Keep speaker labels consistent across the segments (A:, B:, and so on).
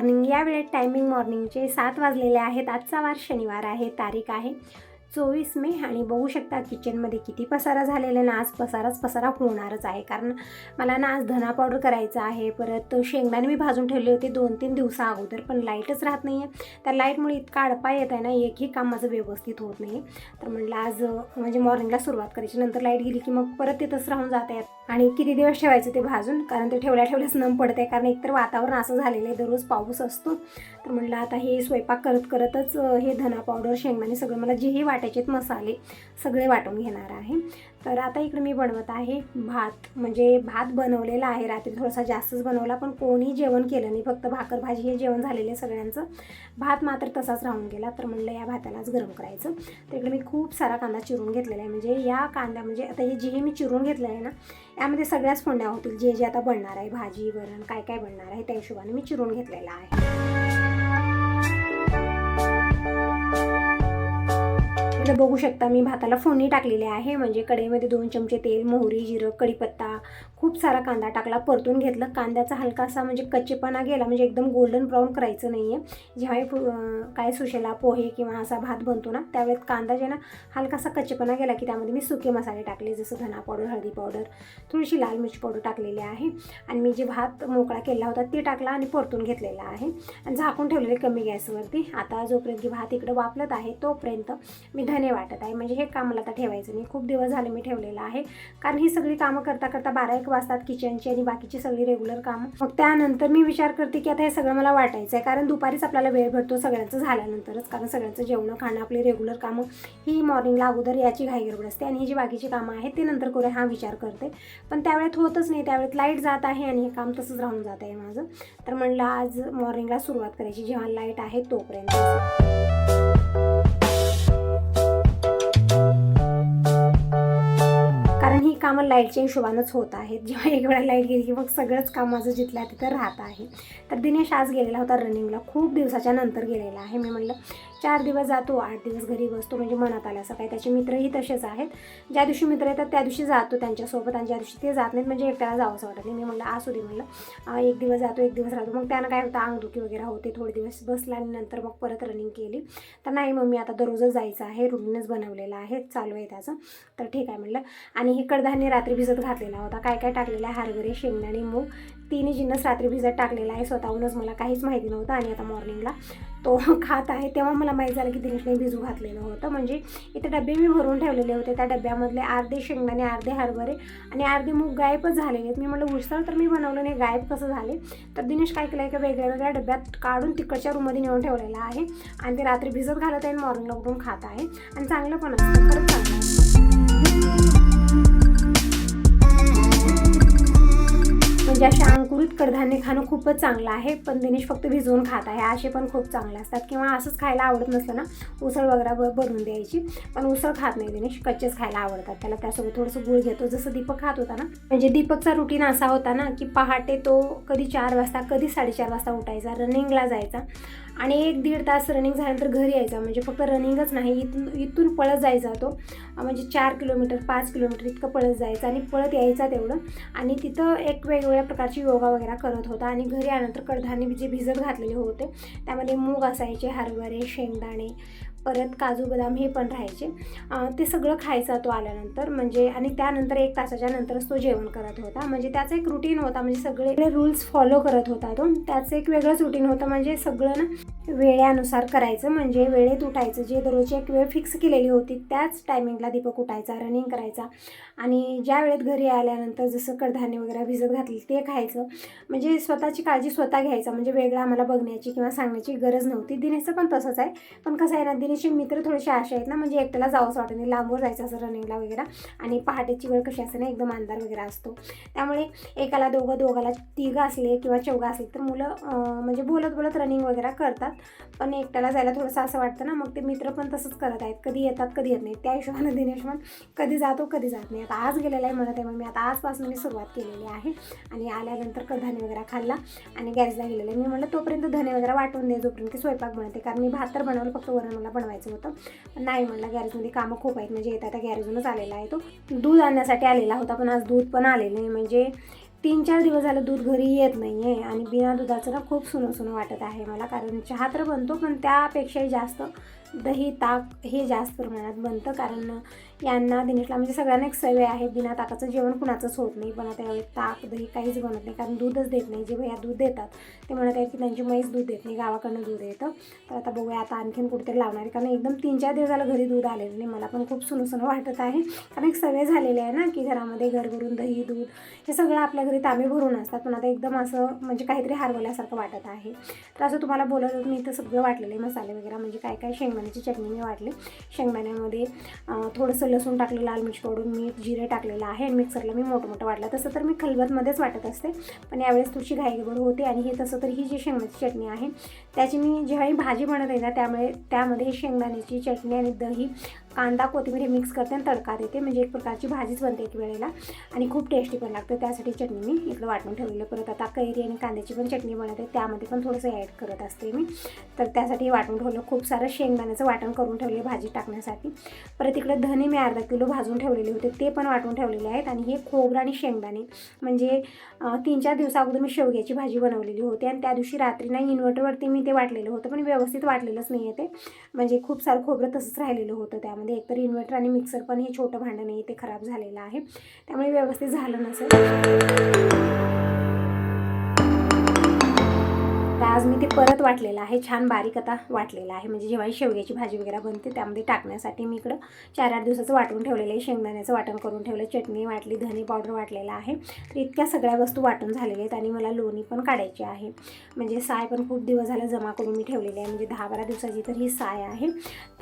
A: Morning या वेळेत timing मॉर्निंगचे सात वाजलेले आहेत. आजचा वार शनिवार आहे. तारीख आहे. चोवीस मे आणि बघू शकता किचनमध्ये किती पसारा झालेला आहे ना आज पसाराच पसारा होणारच आहे. कारण मला ना आज धना पावडर करायचं आहे. परत शेंगदाणे मी भाजून ठेवले होते दोन तीन दिवसा अगोदर पण लाईटच राहत नाही आहे त्या लाईटमुळे इतका अडपा येत आहे ना एकही काम माझं व्यवस्थित होत नाही. तर म्हटलं आज म्हणजे मॉर्निंगला सुरुवात करायची नंतर लाइट गेली की मग परत तिथंच राहून जात आहेत. आणि किती दिवस ठेवायचं ते भाजून? कारण ते ठेवल्या ठेवल्याच नम पडते कारण एकतर वातावरण असं झालेलं आहे दररोज पाऊस असतो. तर म्हटलं आता हे स्वयंपाक करत करतच हे धना पावडर शेंगदाणे सगळं मला जेही वाटायचे मसाले सगळे वाटून घेणार आहे. तर आता इकडे मी बनवत आहे भात. म्हणजे भात बनवलेला आहे. रात्री थोडासा जास्तच बनवला पण कोणी जेवण केलं नाही. फक्त भाकर भाजी हे जेवण झालेलं आहे सगळ्यांचं. भात मात्र तसाच राहून गेला. तर म्हणलं या भातालाच गरम करायचं. तर इकडे मी खूप सारा कांदा चिरून घेतलेला आहे. म्हणजे या कांदा म्हणजे आता हे जे हे मी चिरून घेतलं आहे ना यामध्ये सगळ्याच फोंड्या होतील. जे जे आता बनणार आहे भाजी वरण काय काय बनणार आहे त्या हिशोबाने मी चिरून घेतलेलं आहे. इकडे बघू शकता मी भाताला फोडणी टाकलेली आहे. म्हणजे कढईमध्ये दोन चमचे तेल मोहरी जिरं कढीपत्ता खूप सारा कांदा टाकला परतून घेतलं. कांद्याचा हलकासा म्हणजे कच्चेपणा गेला म्हणजे एकदम गोल्डन ब्राऊन करायचं नाही आहे जेव्हाही काय सुशेला पोहे किंवा असा भात बनतो ना त्यावेळेस कांदा जे ना हलकासा कच्चेपणा गेला की त्यामध्ये मी सुके मसाले टाकले जसं धना पावडर हळदी पावडर थोडीशी लाल मिरची पावडर टाकलेली आहे. आणि मी जे भात मोकळा केला होता ते टाकला आणि परतून घेतलेला आहे. आणि झाकून ठेवलेले कमी गॅसवरती. आता जोपर्यंत की भात इकडं वापरत आहे तोपर्यंत मी धने वाटत आहे. म्हणजे हे काम मला आता ठेवायचं नाही. खूप दिवस झाले मी ठेवलेलं आहे. कारण ही सगळी कामं करता करता बारा एक वाजतात किचनची आणि बाकीची सगळी रेग्युलर कामं. मग त्यानंतर मी विचार करते की आता हे सगळं मला वाटायचं आहे. कारण दुपारीच आपल्याला वेळ भेटतो सगळ्यांचं झाल्यानंतरच. कारण सगळ्यांचं जेवणं खाणं आपली रेग्युलर कामं ही मॉर्निंगला अगोदर याची घाई गडबड असते आणि ही जी बाकीची कामं आहेत ते नंतर करूया हा विचार करते. पण त्यावेळेत होतच नाही. त्यावेळेत लाइट जात आहे आणि हे काम तसंच राहून जात आहे माझं. तर म्हणलं आज मॉर्निंगला सुरुवात करायची. जेव्हा लाइट आहे तोपर्यंत. कामं लाईटच्या हिशोबानंच होत आहेत. जेव्हा एक वेळा लाइट गेली की मग सगळंच काम माझं जिथल्या तिथं राहत आहे. तर दिनेश आज गेलेला होता रनिंगला खूप दिवसाच्या नंतर गेलेला आहे. मी म्हणलं चार दिवस जातो आठ दिवस घरी बसतो म्हणजे मनात आलं असं. काय त्याचे मित्रही तसेच आहेत. ज्या दिवशी मित्र येतात त्या दिवशी जातो त्यांच्यासोबत आणि ज्या दिवशी ते जात नाहीत म्हणजे एकट्याला जावंसं वाटत नाही. मी म्हणलं असू दे म्हणलं. एक दिवस जातो एक दिवस राहतो. मग त्यानं काय होतं अंगदुखी वगैरे होते थोडे दिवस बसला आणि नंतर मग परत रनिंग केली. तर नाही मग मी आता दररोजच जायचं आहे रुटीनच बनवलेलं आहे चालू आहे त्याचं. तर ठीक आहे म्हणलं. आणि हे कडधान्य रात्री भिजत घातलेला होता. काय काय टाकलेलं आहे? हरभरे शेंगदाणे मूग तिने जिन्नस रात्री भिजत टाकलेला आहे स्वतःहूनच मला काहीच माहिती नव्हतं आणि आता मॉर्निंगला तो खात आहे तेव्हा मला माहीत झालं की दिनेशने भिजू घातलेलं होतं. म्हणजे इथे डबे मी भरून ठेवलेले होते. त्या डब्यामधले अर्धे शेंगदाणे अर्धे हरभरे आणि अर्धे मूग गायबच झालेले आहेत. मी म्हटलं उसळ तर मी बनवलं नाही गायब कसं झाले? तर दिनेश काय केलं आहे का वेगळ्या वेगळ्या डब्यात काढून तिकडच्या रूममध्ये नेऊन ठेवलेलं आहे आणि ते रात्री भिजत घालत आहे आणि मॉर्निंगला उठून खात आहे. आणि चांगलं पण असतं. खरंच चांगलं म्हणजे अशा अंकुरित कडधान्य खाणं खूपच चांगलं आहे पण दिनेश फक्त भिजवून खात आहे. असे पण खूप चांगले असतात. किंवा असंच खायला आवडत नसलं ना उसळ वगैरे ब- बनवून द्यायची. पण उसळ खात नाही दिनेश. कच्चेच खायला आवडतात. त्याला त्यासोबत थोडंसं गुळ घेतो. जसं दीपक खात होता ना म्हणजे दीपकचा रुटीन असा होता ना की पहाटे तो कधी चार वाजता कधी साडेचार वाजता उठायचा. रनिंगला जायचा. आणि एक दीड तास रनिंग झाल्यानंतर घरी यायचा. म्हणजे फक्त रनिंगच नाही इथून इथून पळत जायचा तो. म्हणजे चार किलोमीटर पाच किलोमीटर इतकं पळत जायचं आणि पळत यायचा तेवढं. आणि तिथं एक वेगवेगळ्या प्रकारची योगा वगैरे करत होता. आणि घरी आल्यानंतर कडधान्य जे भिजत घातलेले होते त्यामध्ये मूग असायचे हरभरे शेंगदाणे परत काजू बदाम हे पण राहायचे. ते सगळं खायचा तो आल्यानंतर म्हणजे आणि त्यानंतर एक तासाच्या नंतरच तो जेवण करत होता. म्हणजे त्याचा एक रुटीन होता. म्हणजे सगळे रूल्स फॉलो करत होता तो. त्याचं एक वेगळंच रुटीन होतं. म्हणजे सगळं ना वेळेनुसार करायचं. म्हणजे वेळेत उठायचं. जे दररोजची एक वेळ फिक्स केलेली होती त्याच टायमिंगला दीपक उठायचा रनिंग करायचा. आणि ज्या वेळेत घरी आल्यानंतर जसं कडधान्य वगैरे भिजत घातली ते खायचं. म्हणजे स्वतःची काळजी स्वतः घ्यायचा. म्हणजे वेगळा आम्हाला बघण्याची किंवा सांगण्याची गरज नव्हती. दिनेचं पण तसंच आहे. पण कसं आहे ना दिनेशचे मित्र थोडेसे असे आहेत ना म्हणजे एकट्याला जावंसं वाटत नाही. लांबवर जायचं असं रनिंगला वगैरे. आणि पहाटेची वेळ कशी असते ना एकदम अंधार वगैरे असतो. त्यामुळे एकाला दोघं दोघाला तिघं असले किंवा चौघं असले तर मुलं म्हणजे बोलत बोलत रनिंग वगैरे करतात. पण एकट्याला जायला थोडंसं असं वाटतं ना मग ते मित्र पण तसंच करत आहेत. कधी येतात कधी येत नाही. त्या हिशोबानं दिनेश मग कधी जातो कधी जात नाही. आता आज गेलेला आहे म्हणत आहे मग मी आता आजपासून मी सुरुवात केलेली आहे. आणि आल्यानंतर कडधान्य वगैरे खाल्ला आणि गॅसला गेलेला आहे. मी म्हणलं तोपर्यंत धने वगैरे वाटून दे जोपर्यंत स्वयंपाक बनवते. कारण मी भात तर बनवलं फक्त वरण मला बनवायचं होतं. नाही म्हणलं गॅरेजमध्ये कामं खूप आहेत म्हणजे येता त्या गॅरेजूनच आलेला आहे तो. दूध आणण्यासाठी आलेला होता पण आज दूध पण आलेलं आहे म्हणजे तीन चार दिवस झालं दूध घरी येत नाही आहे आणि बिना दुधाचं ना खूप सुनं सुनं वाटत आहे मला. कारण चहा तर बनतो पण त्यापेक्षाही जास्त दही ताक हे जास्त प्रमाणात बनतं. कारण यांना दिनेशला म्हणजे सगळ्यांना एक सवय आहे बिना ताकाचं जेवण कुणाचंच होत नाही. पण आता यावेळी ताक दही काहीच बनत नाही. कारण दूधच देत नाही. जे भैया दूध देतात ते म्हणत आहेत की त्यांची म्हैस दूध देत नाही. गावाकडनं दूध येतं. तर आता बघूया आता आणखीन कुठेतरी लावणार आहे. कारण एकदम तीन चार दिवस झालं घरी दूध आलेलं नाही. मला पण खूप सुनं वाटत आहे. कारण एक सवय झालेली आहे ना की घरामध्ये घर भरून दही दूध हे सगळं आपल्या घरी तांबे भरून असतात. पण आता एकदम असं म्हणजे काहीतरी हरवल्यासारखं वाटत आहे. तर असं तुम्हाला बोलत मी इथं सगळं वाटलेलं आहे. मसाले वगैरे म्हणजे काय काय शेंगदाण्याची चटणी मी वाटली. शेंगदाण्यामध्ये थोडंसं लसूण टाकलं लाल मिर्च पावडर मीठ जिरे टाकलेलं आहे आणि मिक्सरला मी मोठं मोठं वाटलं. तसं तर मी खलबतमध्येच वाटत असते पण यावेळेस थोडीशी घाईगडबड होते आणि हे तसं तर ही जी शेंगदाण्याची चटणी आहे त्याची मी जेव्हाही भाजी बनत आहे ना त्यामुळे त्यामध्ये शेंगदाण्याची चटणी आणि दही कांदा कोथिंबीर हे मिक्स करते आणि तडका देते. म्हणजे एक प्रकारची भाजीच बनते एक वेळेला. आणि खूप टेस्टी पण लागते. त्यासाठी चटणी मी इकडं वाटून ठेवलेलं. परत आता कैरी आणि कांद्याची पण चटणी बनवते. त्यामध्ये पण थोडंसं ॲड करत असते मी. तर त्यासाठी वाटून ठेवलं. खूप सारं शेंगदाण्याचं वाटण करून ठेवले भाजी टाकण्यासाठी. परत इकडे धने मी अर्धा किलो भाजून ठेवलेले होते. ते पण वाटून ठेवलेले आहेत. आणि हे खोबरं आणि शेंगदाणे. म्हणजे तीन चार दिवसाअगोदर मी शेवग्याची भाजी बनवलेली होती. आणि त्या दिवशी रात्री नाही इन्व्हर्टरवरती मी ते वाटलेलं होतं. पण व्यवस्थित वाटलेलंच नाही आहे ते. म्हणजे खूप सारं खोबरं तसंच राहिलेलं होतं त्यामध्ये. एकतर इन्व्हर्टर आणि मिक्सर पण हे छोटं भांडं नाही ते खराब झालेलं आहे. त्यामुळे व्यवस्थित झालं नसेल. तर आज मी ते परत वाटलेलं आहे छान बारीक आता वाटलेलं आहे. म्हणजे जेव्हा शेवग्याची भाजी वगैरे बनते त्यामध्ये टाकण्यासाठी मी इकडं चार आठ दिवसाचं वाटून ठेवलेलं आहे. शेंगदाण्याचं वाटण करून ठेवलं चटणी वाटली धने पावडर वाटलेला आहे. तर इतक्या सगळ्या वस्तू वाटून झालेल्या आहेत आणि मला लोणी पण काढायची आहे. म्हणजे साय पण खूप दिवस झालं जमा करून मी ठेवलेली आहे. म्हणजे दहा बारा दिवसाची तर ही साय आहे.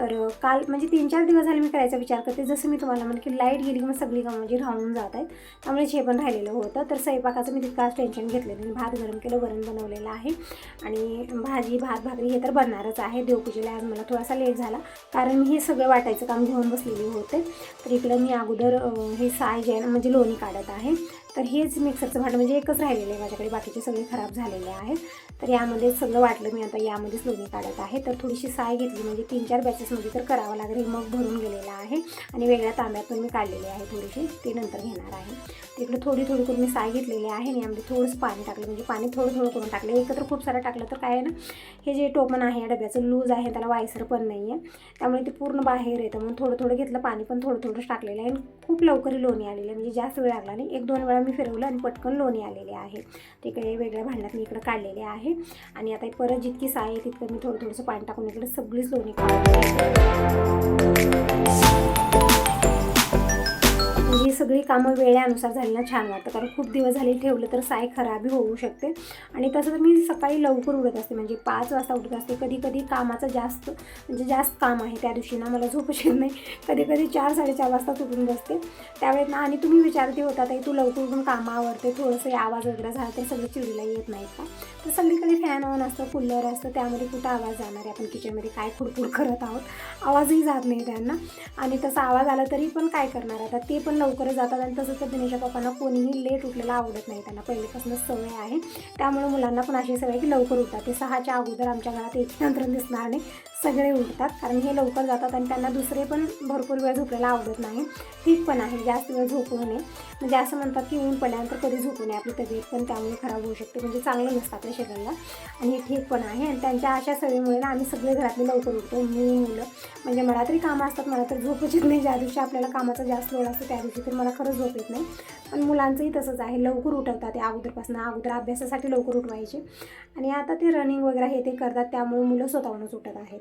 A: तर काल म्हणजे तीन चार दिवस झाले मी करायचा विचार करते. जसं मी तुम्हाला म्हणलं की लाइट गेली मग सगळी कामं म्हणजे राहून जात आहेत. त्यामुळे हे पण राहिलेलं होतं. तर स्वयंपाकाचं मी तितकाच टेन्शन घेतलेलं मी भात गरम केलं वरण बनवलेलं आहे. आणि भाजी भात भाकरी हे तर बनणारच आहे. देवपूजेला आज मला थोडासा लेट झाला. कारण मी हे सगळं वाटायचं काम घेऊन बसलेली होते. तर इकडं मी अगोदर हे साय जे म्हणजे लोणी काढत आहे. तर हेच मिक्सरचं भांडं म्हणजे एकच राहिलेलं आहे माझ्याकडे. बाकीचे सगळे खराब झालेले आहेत. तर यामध्ये सगळं वाटलं मी आता यामध्येच लोणी काढत आहे. तर थोडीशी साय घेतली म्हणजे तीन चार बॅचेसमध्ये तर करावं लागेल. मग भरून गेलेलं आहे. आणि वेगळ्या तांब्यातून मी काढलेली आहे थोडीशी ते नंतर घेणार आहे. तिकडे थोडी थोडी करून मी साय घेतलेली आहे आणि यामध्ये थोडंसं पाणी टाकलं. म्हणजे पाणी थोडं थोडं करून टाकलं. एकत्र खूप सारं टाकलं तर काय आहे ना हे जे टोपण आहे या डब्याचं लूज आहे. त्याला वायसर पण नाही आहे त्यामुळे ते पूर्ण बाहेर येतं. म्हणून थोडं थोडं घेतलं. पाणी पण थोडं थोडंच टाकलेलं आहे. आणि खूप लवकर लोणी आलेली म्हणजे जास्त वेळ लागला नाही. एक दोन वेळा मी फिरवलं आणि पटकन लोणी आलेले आहे. तिकडे वेगळ्या भांड्यात मी इकडं काढलेले आहे. आणि आता परत जितकी साय आहे तितकं मी थोडं थोडंसं पाणी टाकून इकडे सगळीच लोणी काढली कामं वेळेनुसार झाली ना छान वाटतं. कारण खूप दिवस झाले ठेवलं तर साय खराबी होऊ शकते. आणि तसं तर मी सकाळी लवकर उठत असते. म्हणजे पाच वाजता उठत असते. कधी कधी कामाचं जास्त म्हणजे जास्त काम आहे त्या दिवशी ना मला झोप येत नाही. कधी कधी चार साडेचार वाजता उठून बसते. त्यावेळेस ना आणि तुम्ही विचारते होता ताई तू लवकर उठून कामं आवडते थोडंसं आवाज वगैरे झाला तर सगळं चिडीला येत नाहीत का? तर सगळीकडे फॅन ऑन असतं कूलर असतं. त्यामध्ये कुठं आवाज जाणार आहे? आपण किचनमध्ये काय खुडखुड करत आहोत? आवाजही जात नाही त्यांना. आणि तसा आवाज आला तरी पण काय करणार? आता ते पण लवकर जातात. कारण तसं तर दिनेशच्या पप्पांना कोणीही लेट उठलेला आवडत नाही. त्यांना पहिल्यापासूनच सवय आहे. त्यामुळे मुलांना पण अशी सवय की लवकर उठतात. ते सहाच्या अगोदर आमच्या घरात एक तंत्र दिसणार नाही. सगळे उठतात कारण हे लवकर जातात आणि त्यांना दुसरे पण भरपूर वेळ झोपायला आवडत नाही. ठीक पण आहे जास्त वेळ झोपू नये. म्हणजे असं म्हणतात की ऊन पडल्यानंतर कधी झोपू नये आपली तब्येत पण त्यामुळे खराब होऊ शकते. म्हणजे चांगलं नसतं आपल्या शरीराला. आणि हे ठीक पण आहे. आणि त्यांच्या अशा सवयीमुळे ना आम्ही सगळे घरातले लवकर उठतो मी मुलं. म्हणजे मला तरी कामं असतात मला तर झोपच येत नाही. ज्या दिवशी आपल्याला कामाचा जास्त लोड असतो त्या दिवशी तर मला खरंच झोप येत नाही. पण मुलांचंही तसंच आहे. लवकर उठवतात ते अगोदरपासून. अगोदर अभ्यासासाठी लवकर उठवायचे. आणि आता ते रनिंग वगैरे हे ते करतात त्यामुळे मुलं स्वतःहूनच उठत आहेत.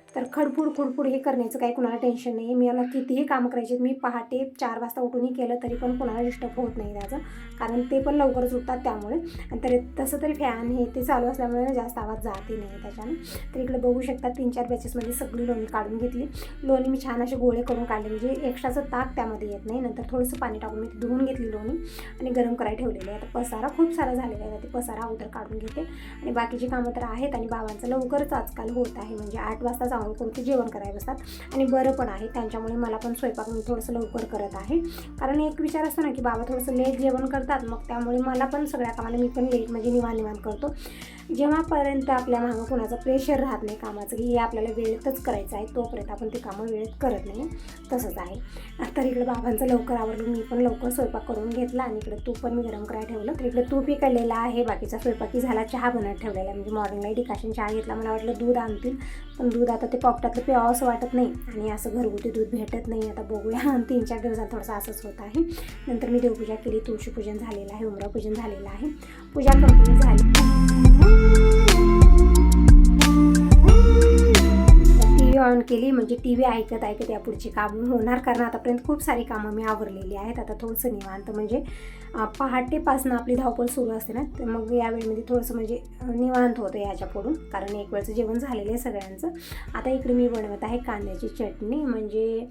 A: तर खडपूड खुडपूड हे करण्याचं काही कुणाला टेन्शन नाही मी मला कितीही कामं करायचे मी पहाटे चार वाजता उठूनही केलं तरी पण कुणाला डिस्टर्ब होत नाही त्याचं. कारण ते पण लवकरच उठतात त्यामुळे. आणि तरी तसं तरी फॅन हे ते चालू असल्यामुळे जास्त आवाज जातही नाही त्याच्यानं. तर इकडे बघू शकता तीन चार बॅचेसमध्ये सगळी लोणी काढून घेतली. लोणी मी छान असे गोळे करून काढले म्हणजे एक्स्ट्राचं ताक त्यामध्ये येत नाही. नंतर थोडंसं पाणी टाकून मी ती धुवून घेतली लोणी आणि गरम करायला ठेवलेली आहे. आता पसारा खूप सारा झालेला आहे. ते पसारा अगोदर काढून घेते. आणि बाकीची कामं तर आहेत आणि बाबांचं लवकरच आजकाल होत आहे. म्हणजे आठ वाजता चांगलं करून ते जेवण करायला बसतात. आणि बरं पण आहे त्यांच्यामुळे मला पण स्वयंपाक मी थोडंसं लवकर करत आहे. कारण एक विचार असतो ना की बाबा थोडंसं लेट जेवण करतात मग त्यामुळे मला पण सगळ्या कामाला मी पण लेट म्हणजे निवान निवान करतो. जेव्हापर्यंत आपल्या मागं कोणाचं प्रेशर राहत नाही कामाचं की हे आपल्याला वेळेतच करायचं आहे तोपर्यंत आपण ते कामं वेळेत करत नाही. तसंच आहे. तर इकडे बाबांचं लवकर आवडलं मी पण लवकर स्वयंपाक करून घेतला आणि इकडे तूप पण मी गरम करायला ठेवलं. तर इकडे तूप इकडलेलं आहे बाकीचा स्वयंपाकी झाला चहा बनत ठेवलेला आहे. म्हणजे मॉर्निंगला डिकाशन चहा घेतला मला वाटलं दूध आणतील. पण दूध आता ते पॉकेटातलं प्यावं असं वाटत नाही. आणि असं घरगुती दूध भेटत नाही. आता बघूया. तीन चार दिवसात थोडंसं असंच होत आहे. नंतर मी देवपूजा केली. तुळशीपूजन झालेलं आहे. उमरा पूजन झालेलं आहे. पूजा कंप्लीट झाली. ऑन केली म्हणजे टी व्ही ऐकत ऐकत या पुढची कामं होणार. कारण आतापर्यंत खूप सारी कामं मी आवरलेली आहेत. आता थोडंसं निवांत म्हणजे पहाटेपासनं पहाटेपासून आपली धावपळ सुरू असते ना तर मग या वेळेमध्ये थोडंसं म्हणजे निवांत होतं याच्या पुढून. कारण एक वेळचं जेवण झालेलं आहे सगळ्यांचं. आता इकडे मी बनवत आहे कांद्याची चटणी म्हणजे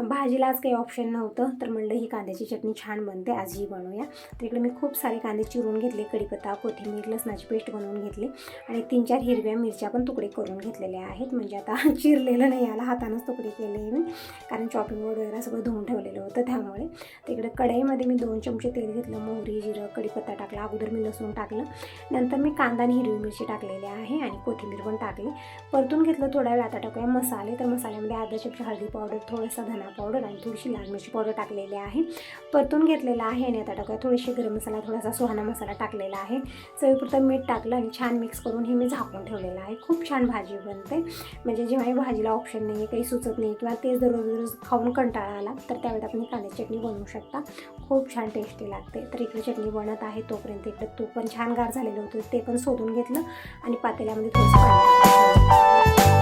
A: भाजीलाच भाजीला आज काही ऑप्शन नव्हतं. तर म्हणलं ही कांद्याची चटणी छान बनते आज ही बनवूया. तर इकडे मी खूप सारे कांदे चिरून घेतले कढीपत्ता कोथिंबीर लसणाची पेस्ट बनवून घेतली आणि तीन चार हिरव्या मिरच्या पण तुकडे करून घेतलेल्या आहेत. म्हणजे आता चिरलेलं नाही याला हातानंच तुकडे केले मी. कारण चॉपिंग बोर्ड वगैरे सगळं धुवून ठेवलेलं होतं त्यामुळे. तिकडे कढईमध्ये मी दोन चमचे तेल घेतलं मोहरी जिरं कढीपत्ता टाकला. अगोदर मी लसूण टाकलं. नंतर मी कांदा आणि हिरवी मिरची टाकलेली आहे आणि कोथिंबीर पण टाकली. परतून घेतलं थोड्या वेळ आता टाकूया मसाले. तर मसाल्यामध्ये अर्धा चमचा हळदी पावडर थोडासा धना पावडर आणि थोडीशी लाल मिरची पावडर टाकलेली आहे. परतून घेतलेला आहे आणि आता टाकूया. थोडीशी गरम मसाला थोडासा सुहाना मसाला टाकलेला आहे. चवीपुरतं मीठ टाकलं आणि छान मिक्स करून हे मी झाकून ठेवलेलं आहे. खूप छान भाजी बनते. म्हणजे जेव्हाही भाजीला ऑप्शन नाही आहे काही सुचत नाही किंवा तेच दररोज दररोज खाऊन कंटाळा आला तर त्यावेळेत आपण ही कांद्याची चटणी बनवू शकता. खूप छान टेस्टी लागते. तर इकडे चटणी बनत आहे तोपर्यंत इकडे तूप पण छान गार झालेलं होतं ते पण सोडून घेतलं आणि पातेल्यामध्ये थोडंसं पाणी